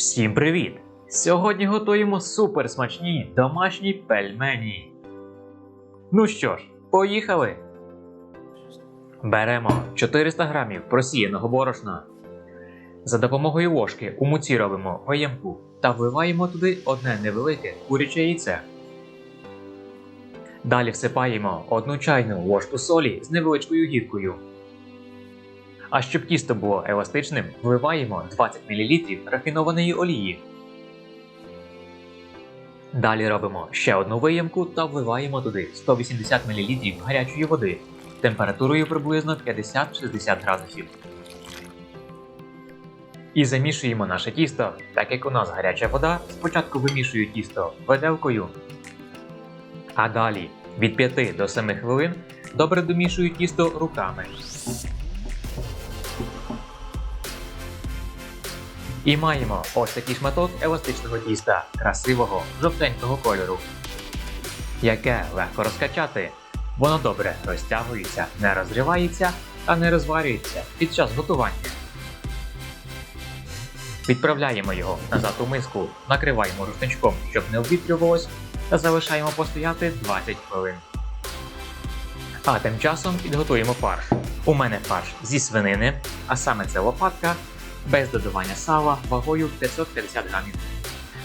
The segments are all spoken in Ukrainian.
Всім привіт! Сьогодні готуємо суперсмачні домашні пельмені. Ну що ж, поїхали! Беремо 400 грамів просіяного борошна. За допомогою ложки у муці воємку та вливаємо туди одне невелике куряче яйце. Далі всипаємо одну чайну ложку солі з невеличкою гіркою. А щоб тісто було еластичним, вливаємо 20 мл рафінованої олії. Далі робимо ще одну виємку та вливаємо туди 180 мл гарячої води температурою приблизно 50-60 градусів. І замішуємо наше тісто, так як у нас гаряча вода, спочатку вимішую тісто виделкою, а далі від 5 до 7 хвилин добре домішую тісто руками. І маємо ось такий шматок еластичного тіста красивого жовтенького кольору, яке легко розкачати. Воно добре розтягується, не розривається та не розварюється під час готування. Відправляємо його назад у миску, накриваємо рушничком, щоб не обвітрювалось, та залишаємо постояти 20 хвилин. А тим часом підготуємо фарш. У мене фарш зі свинини, а саме це лопатка, без додавання сала вагою 550 грамів.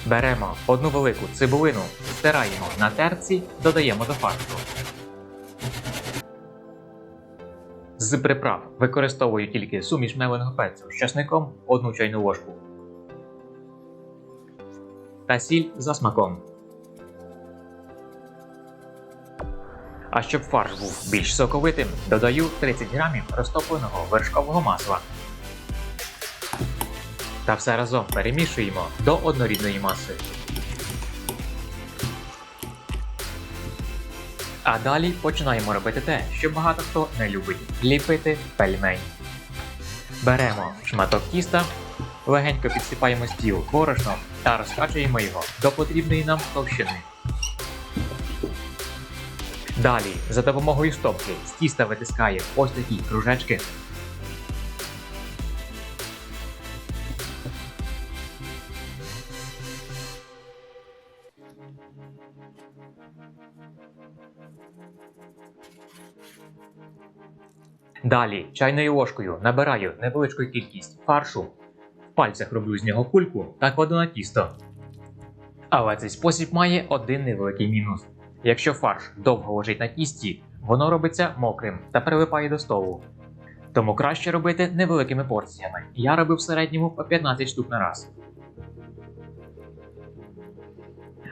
Беремо одну велику цибулину, стираємо на терці, додаємо до фаршу. З приправ використовую тільки суміш меленого перцю з часником, одну чайну ложку. Та сіль за смаком. А щоб фарш був більш соковитим, додаю 30 грамів розтопленого вершкового масла. Та все разом перемішуємо до однорідної маси. А далі починаємо робити те, що багато хто не любить ліпити пельмень. Беремо шматок тіста, легенько підсипаємо стіл борошном та розкачуємо його до потрібної нам товщини. Далі, за допомогою стопки, з тіста витискає ось такі кружечки. Далі чайною ложкою набираю невеличку кількість фаршу, в пальцях роблю з нього кульку та кладу на тісто. Але цей спосіб має один невеликий мінус. Якщо фарш довго лежить на тісті, воно робиться мокрим та прилипає до столу. Тому краще робити невеликими порціями. Я робив в середньому по 15 штук на раз.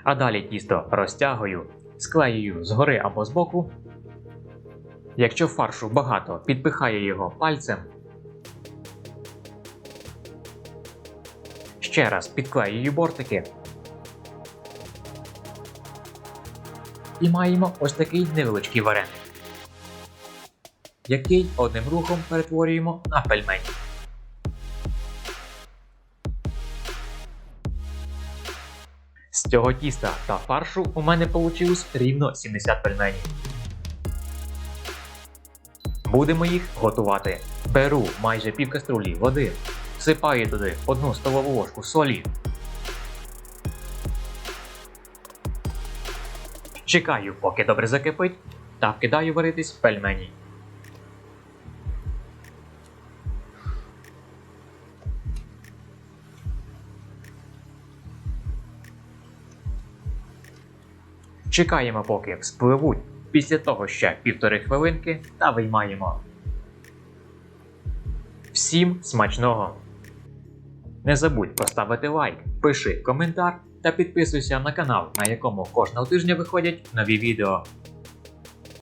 А далі тісто розтягую, склеюю згори або збоку. Якщо фаршу багато, підпихаю його пальцем. Ще раз підклеюю бортики. І маємо ось такий невеличкий вареник, який одним рухом перетворюємо на пельмені. З цього тіста та фаршу у мене вийшло рівно 70 пельменів. Будемо їх готувати. Беру майже пів каструлі води, всипаю туди одну столову ложку солі. Чекаю, поки добре закипить, та вкидаю варитись пельмені. Чекаємо, поки вспливуть. Після того ще півтори хвилинки та виймаємо. Всім смачного! Не забудь поставити лайк, пиши коментар та підписуйся на канал, на якому кожного тижня виходять нові відео.